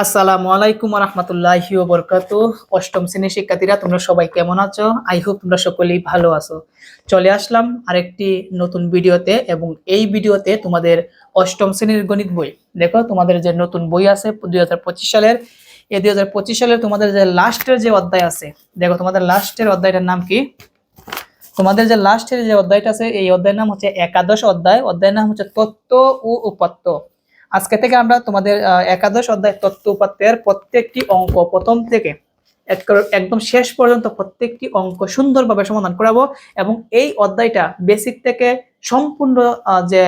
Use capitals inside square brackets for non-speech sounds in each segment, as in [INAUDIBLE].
আসসালামু আলাইকুম রহমতুল্লাহি বরকাত অষ্টম শ্রেণির শিক্ষার্থীরা, তোমরা সবাই কেমন আছো? আই হোপ তোমরা সকলেই ভালো আছো। চলে আসলাম আরেকটি নতুন ভিডিওতে এবং এই ভিডিওতে তোমাদের অষ্টম শ্রেণির গণিত বই। দেখো, তোমাদের যে নতুন বই আছে দুই হাজার পঁচিশ সালের, এই দুই হাজার পঁচিশ সালের তোমাদের যে লাস্টের যে অধ্যায় আছে, দেখো তোমাদের লাস্টের অধ্যায়টার নাম কি? তোমাদের যে লাস্টের যে অধ্যায়টা আছে, এই অধ্যায়ের নাম হচ্ছে একাদশ অধ্যায়। অধ্যায়ের নাম হচ্ছে তত্ত্ব ও উপাত্ত আজকে থেকে আমরা তোমাদের একাদশ অধ্যায় তত্ত্ব উপাত্তের প্রত্যেকটি অঙ্ক প্রথম থেকে এক- একদম শেষ পর্যন্ত প্রত্যেকটি অঙ্ক সুন্দরভাবে সমাধান করাবো এবং এই অধ্যায়টা বেসিক থেকে সম্পূর্ণ যে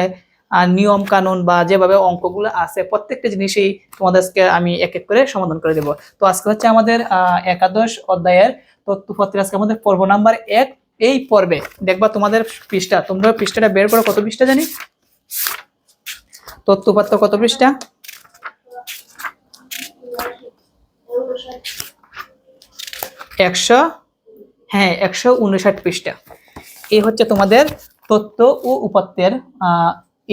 নিয়ম কানুন বা যেভাবে অঙ্কগুলো আছে প্রত্যেকটা জিনিসই তোমাদেরকে আমি এক এক করে সমাধান করে দেবো। তো আজকে হচ্ছে আমাদের একাদশ অধ্যায়ের তথ্যপত্রের আজকে আমাদের পর্ব নাম্বার এক। এই পর্বে দেখবা তোমাদের পৃষ্ঠা, তোমরা পৃষ্ঠাটা বের করো, কত পৃষ্ঠা জানি? তথ্যপত্র কত পৃষ্ঠা? একশো হ্যাঁ একশো উনষাট পৃষ্ঠা। এই হচ্ছে তোমাদের তথ্য ও উপাত্তের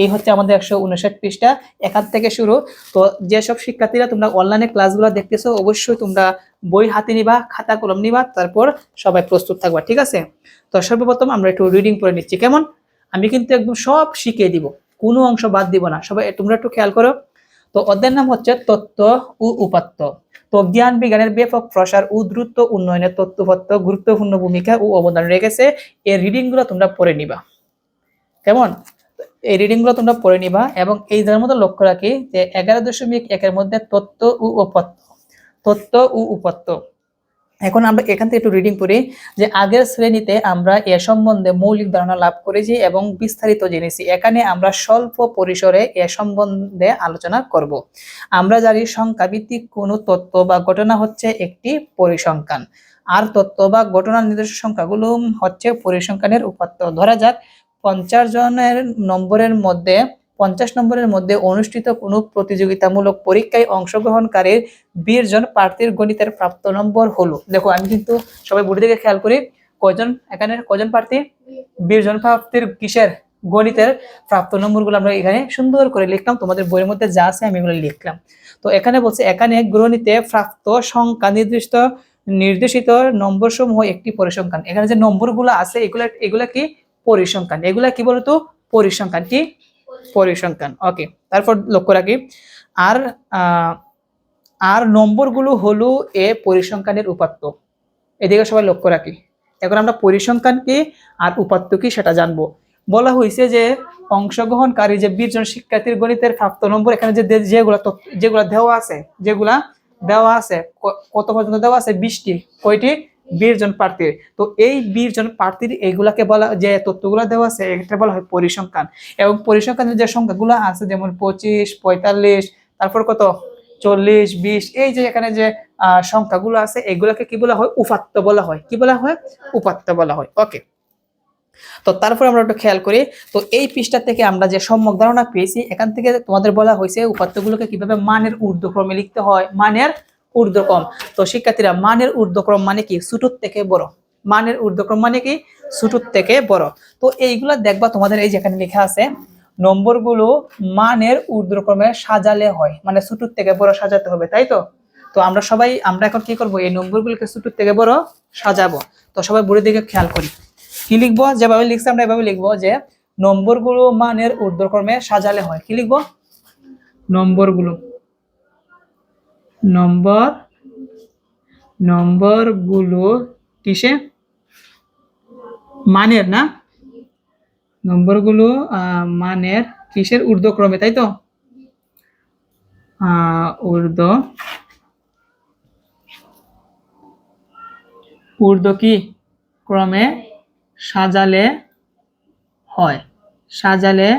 এই হচ্ছে আমাদের একশো উনষাট পৃষ্ঠা, এখান থেকে শুরু। তো যেসব শিক্ষার্থীরা তোমরা অনলাইনে ক্লাসগুলো দেখতেছো, অবশ্যই তোমরা বই হাতে নিবা, খাতা কলম নিবা, তারপর সবাই প্রস্তুত থাকবা, ঠিক আছে? তো সর্বপ্রথম আমরা একটু রিডিং করে নিচ্ছি, কেমন? আমি কিন্তু একদম সব শিখিয়ে দিব। কোনো অংশ বাদ দিব না। সবাই, তোমরা একটু খেয়াল করো। তো অধ্যায়ের নাম হচ্ছে তত্ত্ব ও উপাত্ত। তো জ্ঞান, বিজ্ঞানের ব্যাপক প্রসার ও দ্রুত উন্নয়নে তত্ত্বপত্র গুরুত্বপূর্ণ ভূমিকা ও অবদান রেখেছে। এই রিডিংগুলো তোমরা পড়ে নিবা। কেমন? এই রিডিংগুলো তোমরা পড়ে নিবা এবং এই যার মধ্যে লক্ষ্য রাখি যে এগারো দশমিক একের মধ্যে তত্ত্ব ও উপাত্ত। তত্ত্ব ও উপাত্ত। এখন আমরা এখান থেকে একটু রিডিং করি যে আগের শ্রেণীতে আমরা এ সম্বন্ধে মৌলিক ধারণা লাভ করেছি এবং বিস্তারিত জেনেছি। এখানে আমরা স্বল্প পরিসরে এ সম্বন্ধে আলোচনা করব। আমরা জানি সংখ্যা ভিত্তিক কোনো তত্ত্ব বা ঘটনা হচ্ছে একটি পরিসংখ্যান। আর তত্ত্ব বা ঘটনার নির্দিষ্ট সংখ্যাগুলো হচ্ছে পরিসংখ্যানের উপাত্ত। ধরা যাক, পঞ্চাশ জনের নম্বরের মধ্যে পঞ্চাশ নম্বরের মধ্যে অনুষ্ঠিত কোনো প্রতিযোগিতামূলক পরীক্ষায় অংশগ্রহণকারীর বিশ জন প্রার্থীর গণিতের প্রাপ্ত নম্বর হলো। দেখো, আমি কিন্তু সবাই বুড়ি দিকে খেয়াল করি, কয়জন? এখানে কয়জন প্রার্থী? বিশ জন প্রার্থীর কিসের? গণিতের প্রাপ্ত নম্বরগুলো আমরা এখানে সুন্দর করে লিখলাম। তোমাদের বইয়ের মধ্যে যা আছে আমি এগুলো লিখলাম। তো এখানে বলছে, এখানে গণিতে প্রাপ্ত সংখ্যা নির্দিষ্ট, নির্দেশিত নম্বর সমূহ একটি পরিসংখ্যান। এখানে যে নম্বরগুলো আছে, এগুলা এগুলা কি? পরিসংখ্যান। এগুলা কি বলতো? পরিসংখ্যান। কি? পরিসংখ্যান। ওকে তারপর লক্ষ্য রাখি। আর আর নম্বরগুলো হলো এ পরিসংখ্যানের উপাত্ত। এদিকে সবাই লক্ষ্য রাখি। এখন আমরা পরিসংখ্যান কি আর উপাত্ত কি সেটা জানব। বলা হয়েছে যে অংশগ্রহণকারী যে বিশ জন শিক্ষার্থীর গণিতের প্রাপ্ত নম্বর, এখানে যে যেগুলা যেগুলা দেওয়া আছে, যেগুলা দেওয়া আছে কত পর্যন্ত দেওয়া আছে? বিশটি। কয়টি? বিশ জন প্রার্থীর তো এই বিশ জন প্রার্থীর এইগুলাকে বলা, যে তথ্যগুলো দেওয়া আছে এটা বলা হয় পরিসংখ্যান। এবং পরিসংখ্যানের যে সংখ্যাগুলো আছে, যেমন পঁচিশ, পঁয়তাল্লিশ, তারপর কত? চল্লিশ, বিশ, এই যে এখানে যে সংখ্যাগুলো আছে, এগুলোকে কি বলা হয়? উপাত্ত বলা হয়। কি বলা হয়? উপাত্ত বলা হয়। ওকে। তো তারপর আমরা একটু খেয়াল করি। তো এই পৃষ্ঠা থেকে আমরা যে সম্যক ধারণা পেয়েছি, এখান থেকে তোমাদের বলা হয়েছে উপাত্তগুলোকে কীভাবে মানের ঊর্ধ্বক্রমে লিখতে হয়। মানের ঊর্ধ্বক্রম। তো শিক্ষার্থীরা মানের ঊর্ধ্বক্রম মানে কি? ছোটোর থেকে বড়। মানের ঊর্ধ্বক্রম মানে কি? ছোটোর থেকে বড়। তো এইগুলা দেখবা তোমাদের এই যেখানে লেখা আছে, নম্বরগুলো মানের ঊর্ধ্বক্রমে সাজালে হয়। মানে ছোটোর থেকে বড় সাজাতে হবে, তাই তো? তো আমরা সবাই, আমরা এখন কি করব? এই নম্বরগুলোকে ছোটোর থেকে বড় সাজাবো। তো সবাই বুড়ির দিকে খেয়াল করি। কি লিখব? যেভাবে লিখছি আমরা এভাবে লিখব যে, নম্বরগুলো মানের ঊর্ধ্বক্রমে সাজালে হয়। কি লিখব? নম্বরগুলো। নম্বর, নম্বরগুলো কিসে? মানের না? নম্বরগুলো মানের কিসের ঊর্ধ্বক্রমে, তাই তো? ঊর্ধ্ব ঊর্ধ্ব কি? ক্রমে সাজালে হয় সাজালে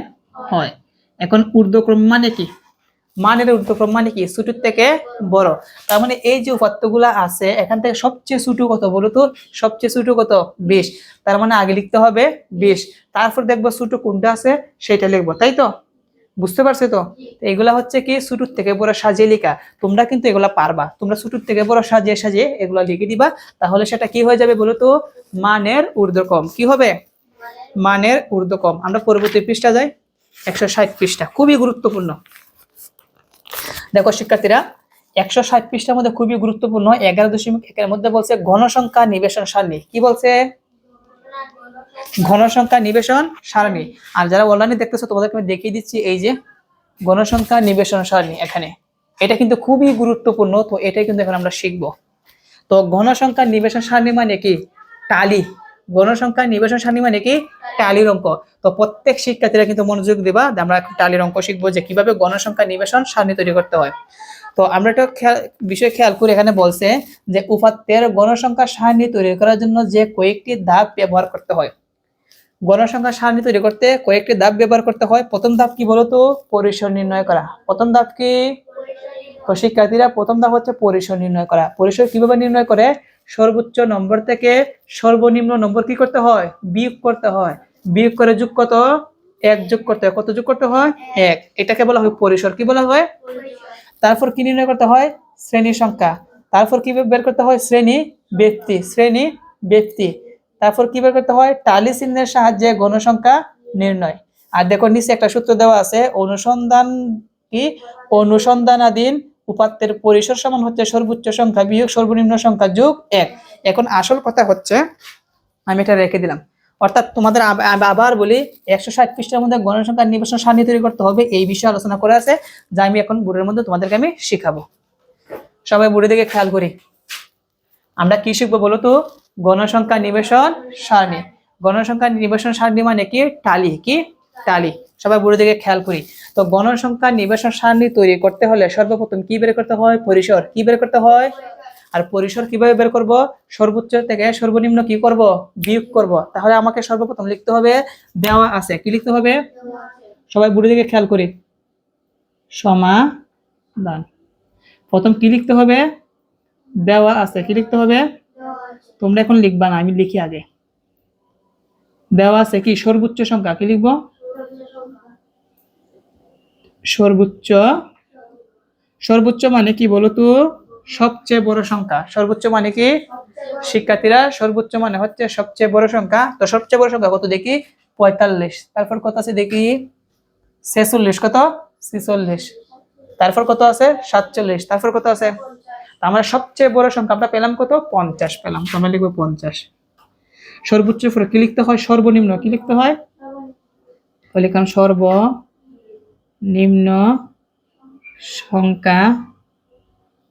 হয়। এখন ঊর্ধ্বক্রম মানে কি? মানের ঊর্ধ্বক্রম মানে কি? ছোটোর থেকে বড়। তার মানে এই যে উপাত্তগুলা আছে, এখান থেকে সবচেয়ে ছোটো কত বলো তো? সবচেয়ে ছোটো কত? বিশ। তার মানে আগে লিখতে হবে বিশ। তারপর দেখব ছোটো কোনটা আছে সেটা লিখব। তাই তো? বুঝতে পারছ তো? এগুলা হচ্ছে কি? ছোটোর থেকে বড় সাজিয়ে লেখা। তোমরা কিন্তু এগুলা পারবা। তোমরা ছোটোর থেকে বড় সাজিয়ে সাজিয়ে এগুলা লিখে দিবা। তাহলে সেটা কি হয়ে যাবে বলো তো? মানের ঊর্ধ্বক্রম। কি হবে? মানের ঊর্ধ্বক্রম। আমরা পরবর্তী পৃষ্ঠা যাই। একশো ষাট পৃষ্ঠা। খুবই গুরুত্বপূর্ণ। দেখো, শিক্ষার্থীরা, একশো ষাট পৃষ্ঠার মধ্যে খুবই গুরুত্বপূর্ণ, এগারো দশমিক একের মধ্যে বলছে ঘনসংখ্যা নিবেশন সারণী। কি বলছে? ঘনসংখ্যা নিবেশন সারণী। আর যারা অনলাইনে দেখতেছো, তোমাদেরকে আমি দেখিয়ে দিচ্ছি এই যে ঘনসংখ্যা নিবেশন সারণী এখানে। এটা কিন্তু খুবই গুরুত্বপূর্ণ, তো এটাই কিন্তু এখন আমরা শিখব। তো ঘনসংখ্যা নিবেশন সারণী মানে কি? টালি। গণসংখ্যা নিবেশন মানে কি? টালির অঙ্ক। তো প্রত্যেক শিক্ষার্থীরা কিন্তু মনোযোগ দিবা আমরা টালির অঙ্ক শিখব যে কীভাবে গণসংখ্যা নিবেশন সারণী তৈরি করতে হয়। তো আমরা একটা বিষয় খেয়াল করে এখানে বলছে যে উপাত্তের গণসংখ্যা সারণী তৈরি করার জন্য যে কয়েকটি ধাপ ব্যবহার করতে হয়। গণসংখ্যা সারণী তৈরি করতে কয়েকটি ধাপ ব্যবহার করতে হয়। প্রথম ধাপ কি বলতো? পরিসর নির্ণয় করা। প্রথম ধাপ কি? শিক্ষার্থীরা প্রথম ধাপ হচ্ছে পরিসর নির্ণয় করা। পরিসর কীভাবে নির্ণয় করে? সর্বোচ্চ নম্বর থেকে সর্বনিম্ন নম্বর কি করতে হয়? বিয়োগ করতে হয়। বিয়োগ করে যোগ কত? এক যোগ করতে হয়। কত যোগ করতে হয়? এক। এটাকে বলা হয় পরিসর। কি বলা হয়? তারপর কি নির্ণয় করতে হয়? শ্রেণি সংখ্যা। তারপর কি বের করতে হয়? শ্রেণি ব্যক্তি। শ্রেণি ব্যক্তি। তারপর কি বের করতে হয়? টালি চিহ্নের সাহায্যে গণসংখ্যা নির্ণয়। আর দেখো, নিচে একটা সূত্র দেওয়া আছে, অনুসন্ধান কি? অনুসন্ধানাধীন উপাত্তের পরিসর সমান হচ্ছে সর্বোচ্চ সংখ্যা, বিয়োগ সর্বনিম্ন সংখ্যা যোগ এক। এখন আসল কথা হচ্ছে, আমি এটা রেখে দিলাম। অর্থাৎ তোমাদের আব- আব- আবার বলি, একশো ষাট পৃষ্ঠার মধ্যে গণসংখ্যা নিবেশন সারণী তৈরি করতে হবে এই বিষয়ে আলোচনা করে আছে, যা আমি এখন বোর্ডের মধ্যে তোমাদেরকে আমি শিখাবো। সবাই বোর্ডের দিকে খেয়াল করি। আমরা কি শিখব বলো তো? গণসংখ্যা নিবেশন সারণী। গণসংখ্যা নিবেশন সারণী মানে কি? টালি। কি? টালি। সবাই বুড়ো দিকে খেয়াল করি। তো গণসংখ্যা নিবেশন সারণী তৈরি করতে হলে সর্বপ্রথম কি বের করতে হয়? পরিসর কি বের করতে হয়? আর পরিসর কীভাবে বের করব? সর্বোচ্চ থেকে সর্বনিম্ন কি করব? বিয়োগ করব। তাহলে আমাকে সর্বপ্রথম লিখতে হবে, দেওয়া আছে। কি লিখতে হবে? সবাই বুড়ো দিকে খেয়াল করি। সমাধান। প্রথম কি লিখতে হবে? দেওয়া আছে। কি লিখতে হবে? তোমরা এখন লিখবা না, আমি লিখি আগে। দেওয়া আছে কি? সর্বোচ্চ সংখ্যা কি লিখব? সর্বোচ্চ সর্বোচ্চ মানে কি বলো তো? সবচেয়ে বড় সংখ্যা। সর্বোচ্চ মানে কি? শিক্ষার্থীরা সর্বোচ্চ মানে হচ্ছে সবচেয়ে বড় সংখ্যা। তো সবচেয়ে বড় সংখ্যা কত দেখি? পঁয়তাল্লিশ। তারপর কত আছে দেখি? ছেচল্লিশ। কত? ছিচল্লিশ। তারপর কত আছে? সাতচল্লিশ। তারপর কত আছে? আমরা সবচেয়ে বড় সংখ্যা আমরা পেলাম কত? পঞ্চাশ পেলাম। তো আমরা লিখব পঞ্চাশ। সর্বোচ্চ কি লিখতে হয়? সর্বনিম্ন। কি লিখতে হয়? লিখলাম সর্বনিম্ন সংখ্যা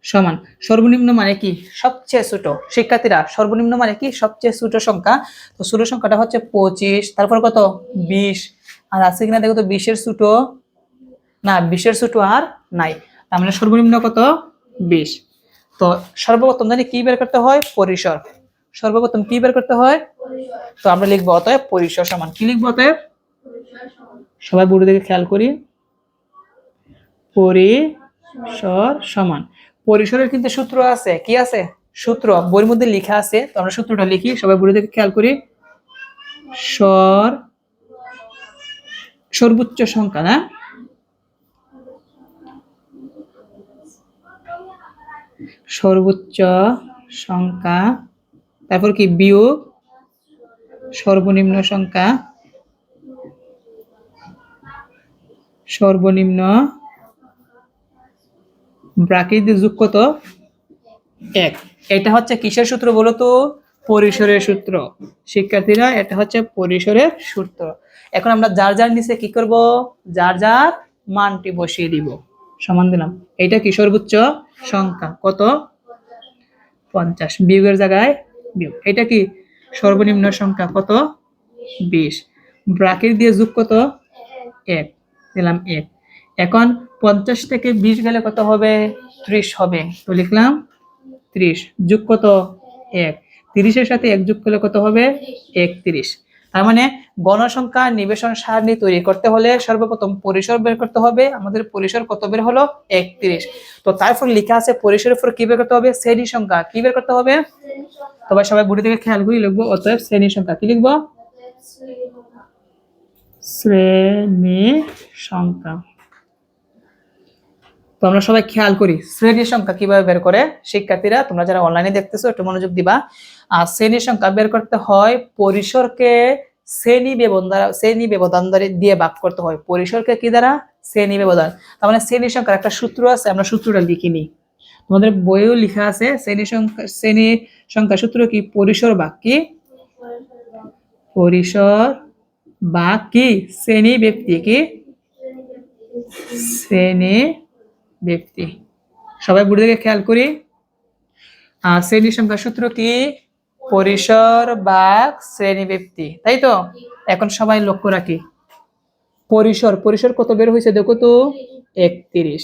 সমান। সর্বনিম্ন মানে কি? সবচেয়ে ছোট। শিক্ষার্থীরা, সর্বনিম্ন মানে কি? সবচেয়ে ছোট সংখ্যা। তো ছোট সংখ্যাটা হচ্ছে পঁচিশ, তারপর কত? বিশ। আর আছে কিনা দেখো তো, বিশের ছোট না, বিশের ছোট আর নাই। তার মানে সর্বনিম্ন কত? বিশ। তো সর্বপ্রথম জানি কি বের করতে হয়? পরিসর। সর্বপ্রথম কি বের করতে হয়? তো আমরা লিখব অতএব পরিসর সমান। কি লিখব অতএব? সবাই বুড়ো দিকে খেয়াল করি। পরিসর সমান। পরিসরের কিন্তু সূত্র আছে। কি আছে? সূত্র। বইয়ের মধ্যে লেখা আছে। তো আমরা সূত্রটা লিখি। সবাই বুড়ো দিকে খেয়াল করি। সর সর্বোচ্চ সংখ্যা, না? সর্বোচ্চ সংখ্যা। তারপর কি? বিয়োগ। সর্বনিম্ন সংখ্যা। সর্বনিম্ন দিয়ে যোগ কত? এক। এটা হচ্ছে কিসের সূত্র বলো তো? পরিসরের সূত্র। শিক্ষার্থীরা, এটা হচ্ছে পরিসরের সূত্র। এখন আমরা যার যার নিচে কি করব? যার যার মানটি বসিয়ে দিব। সমান দিলাম। এটা কি সর্বোচ্চ সংখ্যা। কত? পঞ্চাশ। বিয়োগের জায়গায় বিয়োগ। এটা কি? সর্বনিম্ন সংখ্যা কত? বিশ। ব্রাকেট দিয়ে যোগ কত? এক। দিলাম এক। এখন পঞ্চাশ থেকে বিশ গেলে কত হবে? ত্রিশ হবে। তো লিখলাম ত্রিশ। যোগ কত? এক। তিরিশের সাথে এক যোগ করলে কত হবে? একত্রিশ। তার মানে গণসংখ্যা নিবেশন সারণী তৈরি করতে হলে সর্বপ্রথম পরিসর বের করতে হবে। আমাদের পরিসর কত বের হলো? একত্রিশ। তো তারপর লিখা আছে পরিসরের উপর কি বের করতে হবে? শ্রেণি সংখ্যা। কি বের করতে হবে? তবে সবাই বুড়ি থেকে খেয়াল করি লিখব, অতএব শ্রেণি সংখ্যা। কি লিখব? শ্রেণি সংখ্যা। তো আমরা সবাই খেয়াল করি, শ্রেণির সংখ্যা কীভাবে বের করে? শিক্ষার্থীরা, তোমরা যারা অনলাইনে দেখতেছো, একটু মনোযোগ দিবা। আর শ্রেণির সংখ্যা বের করতে হয়, পরিসরকে শ্রেণি ব্যবধান দ্বারা শ্রেণি ব্যবধান দিয়ে ভাগ করতে হয়। পরিসরকে কি দ্বারা? শ্রেণি ব্যবধান। তার মানে শ্রেণির সংখ্যার একটা সূত্র আছে, আমরা সূত্রটা লিখিনি। তোমাদের বইয়েও লেখা আছে শ্রেণি সংখ্যা শ্রেণি সংখ্যা সূত্র কি? পরিসর বাক কি? পরিসর বা কি? শ্রেণি ব্যক্তি কি? শ্রেণি ব্যক্তি সবাই বুড়ি দিকে খেয়াল করি। শ্রেণি সংখ্যা সূত্র কি? পরিসর বা শ্রেণি ব্যক্তি তাই তো? এখন সবাই লক্ষ্য রাখি। পরিসর পরিসর কত বের হয়েছে দেখো তো? একত্রিশ।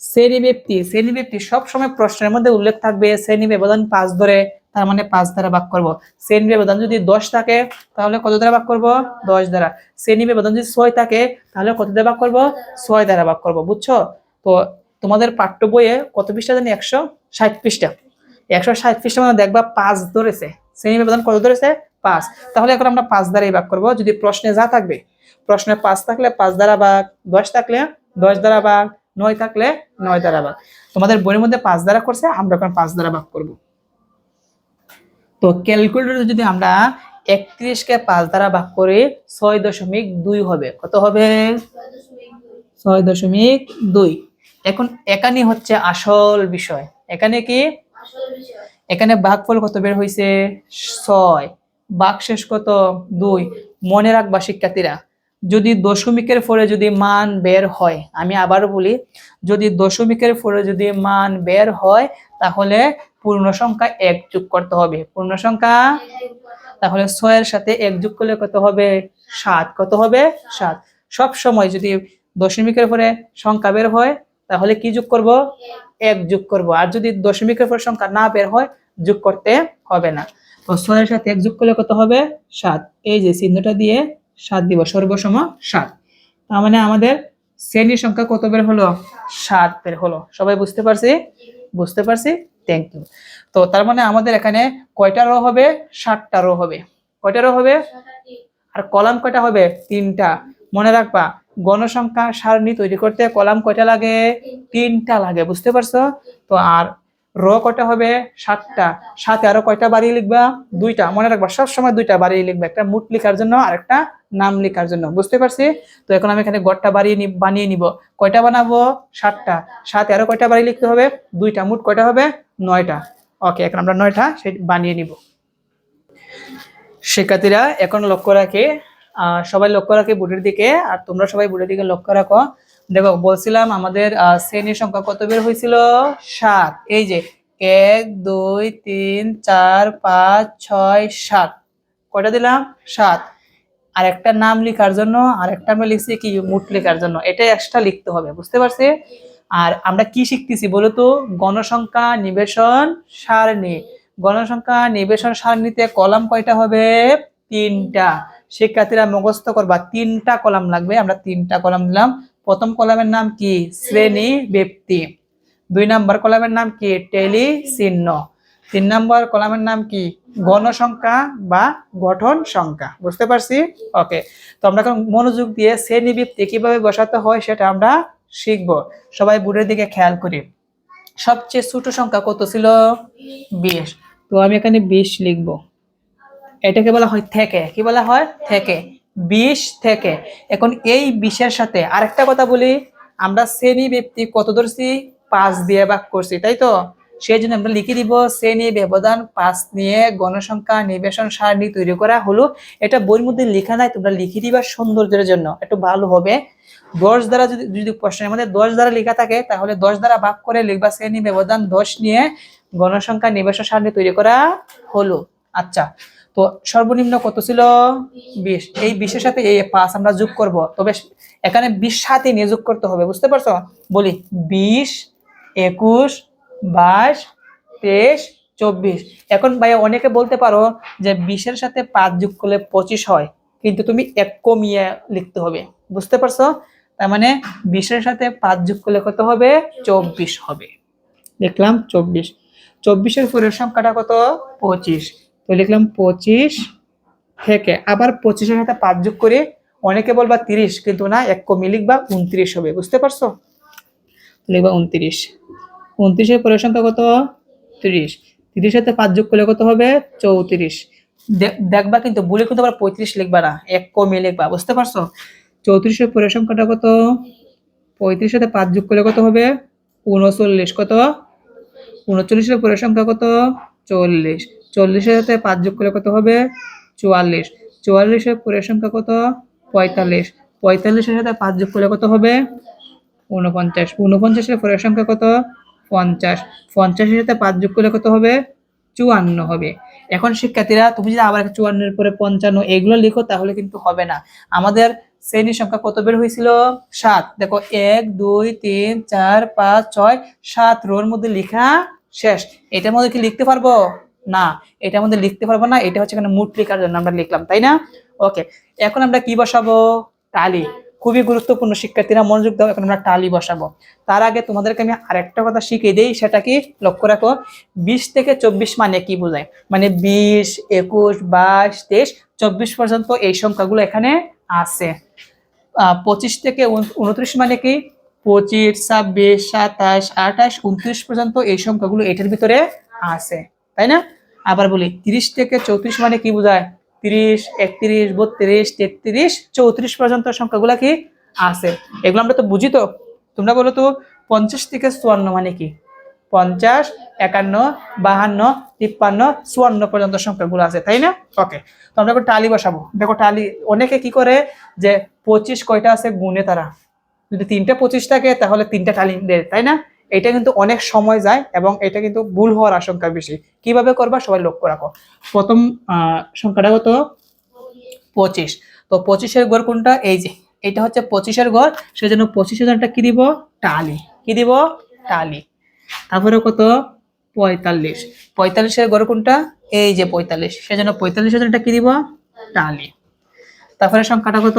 শ্রেণি ব্যক্তি শ্রেণি ব্যক্তি সবসময় প্রশ্নের মধ্যে উল্লেখ থাকবে, শ্রেণি ব্যবধান পাঁচ ধরে, তার মানে পাঁচ দ্বারা ভাগ করব। শ্রেণি ব্যবধান যদি দশ থাকে, তাহলে কত দ্বারা ভাগ করব? দশ দ্বারা। শ্রেণি ব্যবধান যদি ছয় থাকে, তাহলে কত দ্বারা ভাগ করব? ছয় দ্বারা ভাগ করব, বুঝছ? তো তোমাদের পাঠ্য বইয়ে কত পৃষ্ঠা জানি? একশো ষাট পৃষ্ঠা। একশো ষাট পৃষ্ঠা মানে দেখবা পাঁচ ধরেছে। শ্রেণি ব্যবধান কত ধরেছে? পাঁচ। তাহলে এখন আমরা পাঁচ দ্বারাই ভাগ করব। যদি প্রশ্নে যা থাকবে, প্রশ্নে পাঁচ থাকলে পাঁচ দ্বারা ভাগ, দশ থাকলে দশ দ্বারা ভাগ, নয় থাকলে নয় দ্বারা ভাগ। তোমাদের বইয়ের মধ্যে পাঁচ দ্বারা করছে, আমরা এখন পাঁচ দ্বারা ভাগ করব। তো ক্যালকুলেটর যদি আমরা একত্রিশকে পাঁচ দ্বারা ভাগ করি ছয় দশমিক দুই হবে, কত হবে? ছয় দশমিক দুই। এখন এখানে হচ্ছে আসল বিষয়। এখানে কি? এখানে ভাগফল কত বের হয়েছে ছয়। বাকশেষ কত? দুই। মনে রাখবা শিক্ষার্থীরা যদি দশমিকের পরে যদি মান বের হয় আমি আবারও বলি যদি দশমিকের পরে যদি মান বের হয় তাহলে পূর্ণ সংখ্যা এক যোগ করতে হবে। পূর্ণ সংখ্যা? তাহলে ছয়ের সাথে এক যোগ করলে কত হবে? সাত। কত হবে? সাত। সব সময় যদি দশমিকের পরে সংখ্যা বের হয় তাহলে কি যোগ করব? এক যোগ করব। আর যদি দশমিকের পর সংখ্যা না বের হয়, যোগ করতে হবে না। তো ছয়ের সাথে এক যোগ করলে কত হবে? সাত। এই যে চিহ্নটা দিয়ে সাত দিব, সর্বসম সাত। তার মানে আমাদের শ্রেণির সংখ্যা কত বের হলো? সাত বের হলো। সবাই বুঝতে পারছি? বুঝতে পারছি? থ্যাংক ইউ তো তার মানে আমাদের এখানে কয়টা রো হবে? ষাটটা রো হবে। কয়টা রো হবে? আর কলাম কয়টা হবে? তিনটা। মনে রাখবা গণসংখ্যা সারণী তৈরি করতে কলাম কয়টা লাগে? তিনটা লাগে, বুঝতে পারছ? তো আর র কয়টা হবে? সাতটা। সাথে আরও কয়টা বাড়িয়ে লিখবা? দুইটা। মনে রাখবা সব সময় দুইটা বাড়িয়ে লিখবা। একটা মুট লেখার জন্য আর একটা নাম লেখার জন্য। বুঝতে পারছি? তো এখন আমি এখানে গড়টা বাড়িয়ে বানিয়ে নিব। কয়টা বানাবো? সাতটা। সাথে আরও কয়টা বাড়িয়ে লিখতে হবে? দুইটা। মুট কয়টা হবে? নয়টা। ওকে এখন আমরা নয়টা সেই বানিয়ে নিব। শিক্ষার্থীরা, এখন লক্ষ্য রাখে সবাই লক্ষ্য রাখে বুড়ির দিকে, আর তোমরা সবাই বুড়ির দিকে লক্ষ্য রাখো। দেখো, বলছিলাম আমাদের শ্রেণির সংখ্যা কত বের হয়েছিল? সাত। এই যে, এক, দুই, তিন, চার, পাঁচ, ছয়, সাত। কয়টা দিলাম? সাত। আর একটা নাম লেখার জন্য, আর একটা আমরা লিখছি কি, মুট লেখার জন্য। এটা এক্সট্রা লিখতে হবে, বুঝতে পারছি? আর আমরা কি শিখতেছি বলো তো? গণসংখ্যা নিবেশন সারণী। গণসংখ্যা নিবেশন সারণীতে কলাম কয়টা হবে? তিনটা। শিক্ষার্থীরা মুখস্থ করবা তিনটা কলাম লাগবে, আমরা তিনটা কলাম দিলাম। প্রথম কলামের নাম কি? শ্রেণি ব্যক্তি। দুই নাম্বার কলামের নাম কি? টেলি চিহ্ন তিন নাম্বার কলামের নাম কি? গণসংখ্যা বা গঠন সংখ্যা। বুঝতে পারছি? ওকে। তো আমরা এখন মনোযোগ দিয়ে শ্রেণি ব্যক্তি কীভাবে বসাতে হয় সেটা আমরা শিখব। সবাই বুড়ের দিকে খেয়াল করি। সবচেয়ে ছোট সংখ্যা কত ছিল? বিশ। তো আমি এখানে বিশ লিখব। এটাকে বলা হয় থেকে। কি বলা হয়? থেকে। বিশ থেকে। এখন এই বিশের সাথে আরেকটা কথা বলি। আমরা শ্রেণি ব্যক্তি কত ধরছি? পাঁচ দিয়ে ভাগ করছি, তাই তো? সেই জন্য আমরা লিখে দিব, শ্রেণি, ব্যবধান, পাঁচ নিয়ে গণসংখ্যা, নিবেশন, সারণী তৈরি করা হলো। এটা বইয়ের মধ্যে লেখা নাই, তোমরা লিখে দিবা সৌন্দর্যের জন্য, একটু ভালো হবে। দশ দ্বারা যদি যদি প্রশ্নের মধ্যে দশ দ্বারা লেখা থাকে, তাহলে দশ দ্বারা ভাগ করে লিখবা শ্রেণি, ব্যবধান, দশ নিয়ে গণসংখ্যা, নিবেশন, সারণী তৈরি করা হলো। আচ্ছা তো সর্বনিম্ন কত ছিল? বিশ। এই বিশের সাথে এই পাঁচ আমরা যোগ করব। তবে এখানে বিশ সাথে নিয়ে যোগ করতে হবে, বুঝতে পারছ? বলি, বিশ, একুশ, বাইশ, তেইশ, চব্বিশ। এখন ভাইয়া অনেকে বলতে পারো যে বিশের সাথে পাঁচ যোগ করলে পঁচিশ হয়, কিন্তু তুমি এক কমিয়ে লিখতে হবে, বুঝতে পারছ? তার মানে বিশের সাথে পাঁচ যোগ করলে কত হবে? চব্বিশ হবে। দেখলাম চব্বিশ। চব্বিশের পরের সংখ্যাটা কত? পঁচিশ। তো লিখলাম পঁচিশ থেকে। আবার পঁচিশের সাথে পাঁচ যোগ করে অনেকে বলবা তিরিশ, কিন্তু না, এক কমিয়ে লিখবা উনত্রিশ হবে, বুঝতে পারছ? লিখবা উনত্রিশ। উনত্রিশের পরের সংখ্যা কত? তিরিশ। তিরিশের সাথে পাঁচ যোগ করলে কত হবে? চৌত্রিশ। দেখবা কিন্তু বলে কিন্তু আবার পঁয়ত্রিশ লিখবা না, এক কমিয়ে লিখবা, বুঝতে পারছ? চৌত্রিশের পরের সংখ্যাটা কত? পঁয়ত্রিশ সাথে পাঁচ যোগ করলে কত হবে? উনচল্লিশ। কত? উনচল্লিশের পরের সংখ্যা কত? চল্লিশ। চল্লিশের সাথে পাঁচ যোগ করলে কত হবে? চুয়াল্লিশ। চুয়াল্লিশের পরের সংখ্যা কত? পঁয়তাল্লিশ। পঁয়তাল্লিশের সাথে পাঁচ যোগ করলে কত হবে? উনপঞ্চাশ উনপঞ্চাশের পরের সংখ্যা কত? পঞ্চাশ। পঞ্চাশের সাথে পাঁচ যোগ করলে কত হবে? চুয়ান্ন হবে। এখন শিক্ষার্থীরা, তুমি যদি আবার চুয়ান্নের পরে পঞ্চান্ন এগুলো লিখো, তাহলে কিন্তু হবে না। আমাদের শ্রেণির সংখ্যা কত বের হয়েছিল? সাত। দেখো, এক, দুই, তিন, চার, পাঁচ, ছয়, সাত রোর মধ্যে লেখা শেষ। এটার মধ্যে কি লিখতে পারব? না, এটার মধ্যে লিখতে পারব না, এটা হচ্ছে এখানে মুট লেখার জন্য আমরা লিখলাম, তাই না? ওকে এখন আমরা কি বসাবো? টালি। খুবই গুরুত্বপূর্ণ শিক্ষার্থীরা মনোযোগ দাও, এখন আমরা টালি বসাবো। তার আগে তোমাদেরকে আমি আরেকটা কথা শিখিয়ে দিই, সেটা কি? লক্ষ্য রাখো, বিশ থেকে চব্বিশ মানে কি বোঝায়? মানে বিশ, একুশ, বাইশ, তেইশ, চব্বিশ পর্যন্ত এই সংখ্যাগুলো এখানে আছে। পঁচিশ থেকে উনত্রিশ মানে কি? পঁচিশ, ছাব্বিশ, সাতাশ, আঠাশ, উনত্রিশ পর্যন্ত এই সংখ্যাগুলো এটার ভিতরে আছে। তাই না? আবার বলি, তিরিশ থেকে চৌত্রিশ মানে কি বোঝায়? তিরিশ, একত্রিশ, বত্রিশ, তেত্রিশ, চৌত্রিশ পর্যন্ত সংখ্যাগুলো কি আছে? এগুলো আমরা তো বুঝি তো। তোমরা বলো তো, পঞ্চাশ থেকে চুয়ান্ন মানে কি? পঞ্চাশ, একান্ন, বাহান্ন, তিপ্পান্ন, চুয়ান্ন পর্যন্ত সংখ্যাগুলো আছে, তাই না? ওকে তো আমরা এখন টালি বসাবো। দেখো টালি, অনেকে কি করে যে পঁচিশ কয়টা আছে? গুনে তারা। যদি তিনটা পঁচিশ থাকে, তাহলে তিনটা টালি দেয়, তাই না? এটা কিন্তু অনেক সময় যায় এবং এটা কিন্তু ভুল হওয়ার আশঙ্কা বেশি। কীভাবে করবা সবাই লক্ষ্য রাখো। প্রথম সংখ্যাটা কত? পঁচিশ। তো পঁচিশের ঘর কোনটা? এই যে, এটা হচ্ছে পঁচিশের ঘর, সেজন্য পঁচিশের জনটা কি দিব? টালি। কি দিব? টালি। তারপরে কত? পঁয়তাল্লিশ। পঁয়তাল্লিশের ঘর কোনটা? এই যে পঁয়তাল্লিশ। সেজন্য পঁয়তাল্লিশের জনটা কি দিব? টালি। তারপরে সংখ্যাটা কত?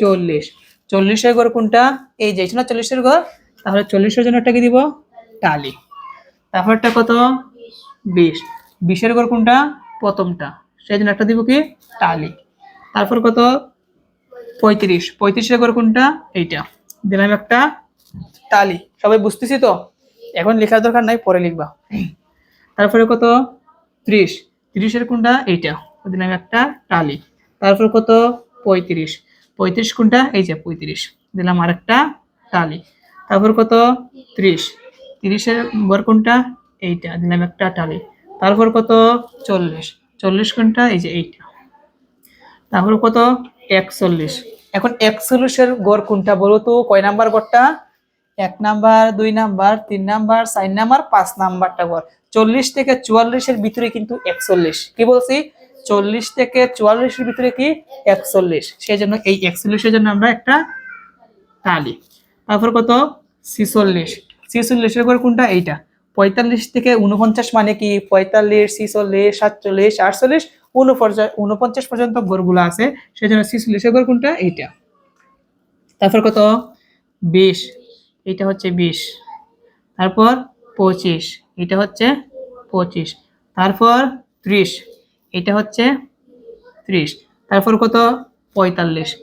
চল্লিশ। চল্লিশের ঘর কোনটা? এই যে চল্লিশের ঘর? তাহলে চল্লিশের জন্য একটা কি দিব? টালি। তারপরটা কত? বিশ। বিশের ঘর কোনটা? প্রথমটা। সেই জন্য একটা দিব কি? টালি। তারপর কত? পঁয়ত্রিশ। পঁয়ত্রিশের ঘর কোনটা? এইটা। দিলাম একটা টালি। সবাই বুঝতেছি তো? এখন লেখার দরকার নাই, পরে লিখবা। তারপরে কত? ত্রিশ। ত্রিশের কোনটা? এইটা। দিলাম একটা টালি। তারপর কত? পঁয়ত্রিশ। পঁয়ত্রিশ কোনটা? এই যে পঁয়ত্রিশ। দিলাম আরেকটা টালি। তারপর কত? ত্রিশ। তিরিশের ঘর কোনটা? এইটা, দিলাম একটা টালি তারপর কত? চল্লিশ। চল্লিশ কোনটা? এই যে এইটা। তারপর কত? একচল্লিশ। এখন একচল্লিশের গড় কোনটা বলো তো? কয় নাম্বার গড়টা? এক নাম্বার, দুই নাম্বার, তিন নাম্বার, চার নাম্বার, পাঁচ নাম্বারটা গড়। চল্লিশ থেকে চুয়াল্লিশের ভিতরে কিন্তু একচল্লিশ। কি বলছি? চল্লিশ থেকে চুয়াল্লিশের ভিতরে কি? একচল্লিশ। সেই জন্য এই একচল্লিশের জন্য আমরা একটা টালি। তারপর কত? ছিচল্লিশ। ছিচল্লিশের পর কোনটা? এইটা। পঁয়তাল্লিশ থেকে উনপঞ্চাশ মানে কি? পঁয়তাল্লিশ, ছিচল্লিশ, সাতচল্লিশ, আটচল্লিশ উনপঞ্চাশ উনপঞ্চাশ পর্যন্ত গড়গুলো আছে। সেই জন্য ছিচল্লিশের গড় কোনটা? এইটা। তারপর কত? বিশ। এটা হচ্ছে বিশ। তারপর পঁচিশ। এটা হচ্ছে পঁচিশ। তারপর ত্রিশ। এটা হচ্ছে ত্রিশ। তারপর কত? পঁয়তাল্লিশ।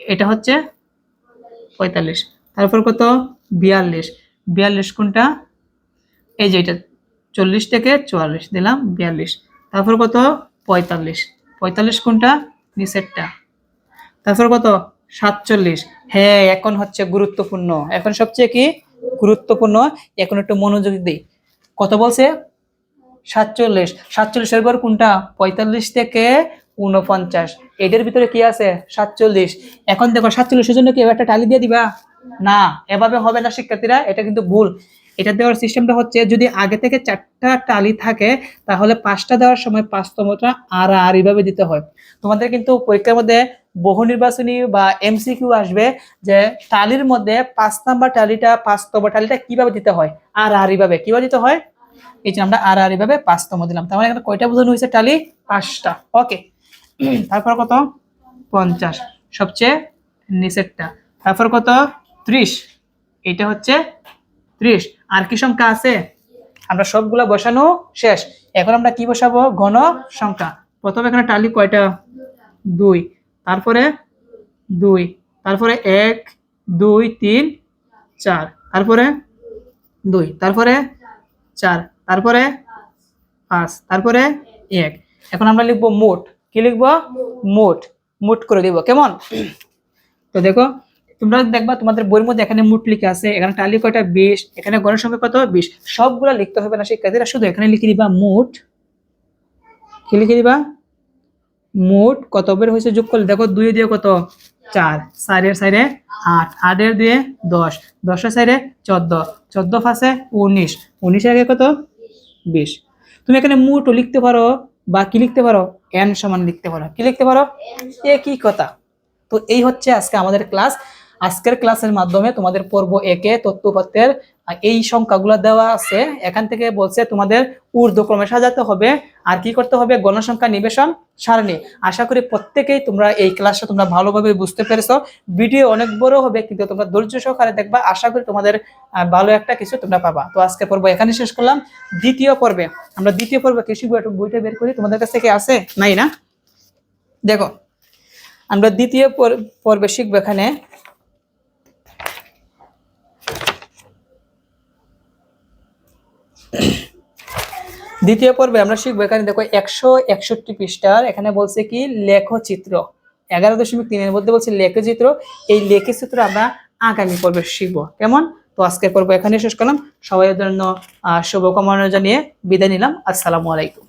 এটা হচ্ছে পঁয়তাল্লিশ। তারপর কত? বিয়াল্লিশ। বিয়াল্লিশ কোনটা? এই যে এটা চল্লিশ থেকে চুয়াল্লিশ দিলাম, বিয়াল্লিশ। তারপর কত? পঁয়তাল্লিশ। পঁয়তাল্লিশ কোনটা? নিচেরটা। তারপর কত? সাতচল্লিশ। হ্যাঁ এখন হচ্ছে গুরুত্বপূর্ণ। এখন সবচেয়ে কি? গুরুত্বপূর্ণ। এখন একটু মনোযোগ দিই। কত বলছে? সাতচল্লিশ। সাতচল্লিশের পর কোনটা? পঁয়তাল্লিশ থেকে উনপঞ্চাশ এদের ভিতরে কি আছে? সাতচল্লিশ। এখন দেখো, সাতচল্লিশের জন্য কি একটা টালি দিয়ে দিবা? না, এভাবে হবে না শিক্ষার্থীরা, এটা কিন্তু ভুল। এটা দেওয়ার সিস্টেমটা হচ্ছে, যদি আগে থেকে চারটা টালি থাকে, তাহলে পাঁচটা দেওয়ার সময় পাঁচতমটা আর আর এইভাবে দিতে হয়। তোমাদের কিন্তু পরীক্ষার মধ্যে বহু নির্বাচনী বা এমসিকিউ আসবে যে টালির মধ্যে পাঁচ নাম্বার টালিটা, পাঁচতম টালিটা কীভাবে দিতে হয়? আর আর এইভাবে কীভাবে দিতে হয়? এই যে আমরা আর আর এইভাবে পাঁচতম দিলাম। তার মানে এখানে কয়টা বোঝানো হয়েছে টালি? পাঁচটা। ওকে [CLEARS THROAT] তারপর কত? পঞ্চাশ। সবচেয়ে নিচেরটা। তারপর কত? ত্রিশ। এটা হচ্ছে ত্রিশ। আর কি সংখ্যা আছে? আমরা সবগুলা বসানো শেষ। এখন আমরা কি বসাবো? ঘন সংখ্যা। প্রথমে এখানে টালি কয়টা? দুই। তারপরে দুই। তারপরে এক, দুই, তিন, চার। তারপরে দুই। তারপরে চার। তারপরে পাঁচ। তারপরে এক। এখন আমরা লিখব মোট। কি লিখব? মোট। মোট করে দিব। কেমন? তো দেখো তোমরা দেখবা তোমাদের বইয়ের মধ্যে এখানে মোট লিখে আছে এখানে টালি কয়টা বিশ এখানে গণের সংখ্যা কত বিশ। সবগুলা লিখতে হবে না শিক্ষার্থীরা শুধু এখানে লিখে দিবা মোট। কি লিখে দিবা? মোট কত বের হয়েছে যোগ করলে দেখো দুই দিয়ে কত? চার। চারের সাইডে আট। আটের দিয়ে দশ। দশের সাইডে চোদ্দ। চোদ্দ ফাঁসে উনিশ। উনিশের আগে কত? বিশ। তুমি এখানে মোটও লিখতে পারো বা কি লিখতে পারো? এন সমান লিখতে পারো। কি লিখতে পারো? একই কথা। তো এই হচ্ছে আজকে আমাদের ক্লাস আজকের ক্লাসের মাধ্যমে তোমাদের পর্ব একে, তথ্যপত্রের এই সংখ্যাগুলো দেওয়া আছে। এখান থেকে বলছে তোমাদের ঊর্ধ্বক্রমে সাজাতে হবে। আর কি করতে হবে? গণসংখ্যা নিবেশন সারণী। আশা করি প্রত্যেকেই তোমরা এই ক্লাসটা তোমরা ভালোভাবে বুঝতে পেরেছ। ভিডিও অনেক বড় হবে, কিন্তু তোমরা ধৈর্য সহকারে দেখবা। আশা করি তোমাদের ভালো একটা কিছু তোমরা পাবা। তো আজকে পর্ব এখানে শেষ করলাম। দ্বিতীয় পর্বে, আমরা দ্বিতীয় পর্বে কৃষি বই বইটা বের করি। তোমাদের কাছ থেকে আছে? নাই না? দেখো, আমরা দ্বিতীয় পর- পর্বে শিখব এখানে। দ্বিতীয় পর্বে আমরা শিখব এখানে দেখো একশো একষট্টি পৃষ্ঠার, এখানে বলছে কি, লেখচিত্র। এগারো দশমিক তিনের মধ্যে বলছে লেখচিত্র। এই লেখচিত্র আমরা আগামী পর্বে শিখব। কেমন? তো আজকের পর্ব এখানে শেষ করলাম। সবাইয়ের জন্য শুভকামনা জানিয়ে বিদায় নিলাম। আসসালামু আলাইকুম।